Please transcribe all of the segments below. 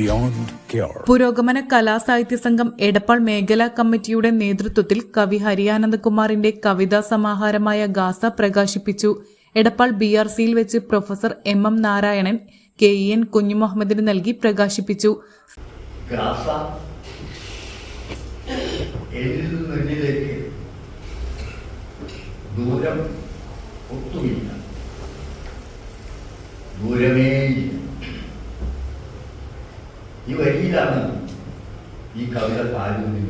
beyond Kala Purogamana Kalasahithya Sangham Edappal മേഖലാ കമ്മിറ്റിയുടെ നേതൃത്വത്തിൽ കവി ഹരിയാനന്ദകുമാറിന്റെ കവിതാ സമാഹാരമായ ഗാസ പ്രകാശിപ്പിച്ചു. എടപ്പാൾ ബി ആർ സിയിൽ വെച്ച് professor M M Narayanan K E N കുഞ്ഞുമുഹമ്മദിന് നൽകി പ്രകാശിപ്പിച്ചു. ദൂരം ഒട്ടുമില്ല ദൂരമേയില്ല. ഈ വരിയിലാണ് ഈ കവിത താരൂരി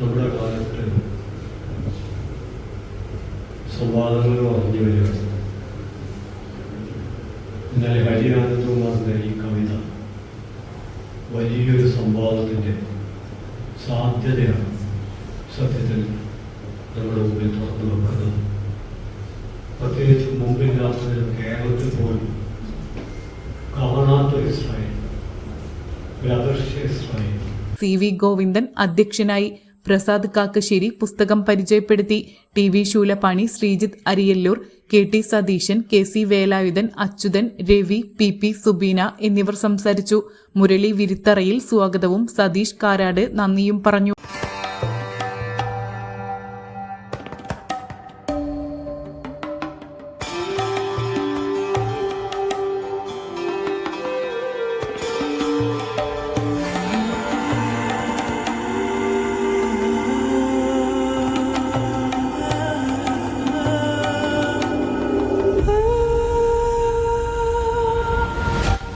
നമ്മുടെ കാലത്ത് സംവാദങ്ങൾ പറഞ്ഞു ഈ കവിത വലിയൊരു സംവാദത്തിന്റെ സാധ്യതയാണ് സത്യത്തിൽ നമ്മുടെ മുമ്പിൽ തുറന്നു വെക്കുന്നത്. പ്രത്യേകിച്ച് മുമ്പില്ലാത്തതിൽ കേരളത്തിൽ പോലും അദൃശ്യ ഇസ്രായേൽ സി വി ഗോവിന്ദൻ അധ്യക്ഷനായി പ്രസാദ് കാക്കശ്ശേരി പുസ്തകം പരിചയപ്പെടുത്തി T V Soolapani Sreejith Ariyallur K T Satheesan K C Velayudhan Achuthan Ravi P P Subeena എന്നിവർ സംസാരിച്ചു. മുരളി വിരിത്തറയിൽ സ്വാഗതവും സതീഷ് കാരാട് നന്ദിയും പറഞ്ഞു.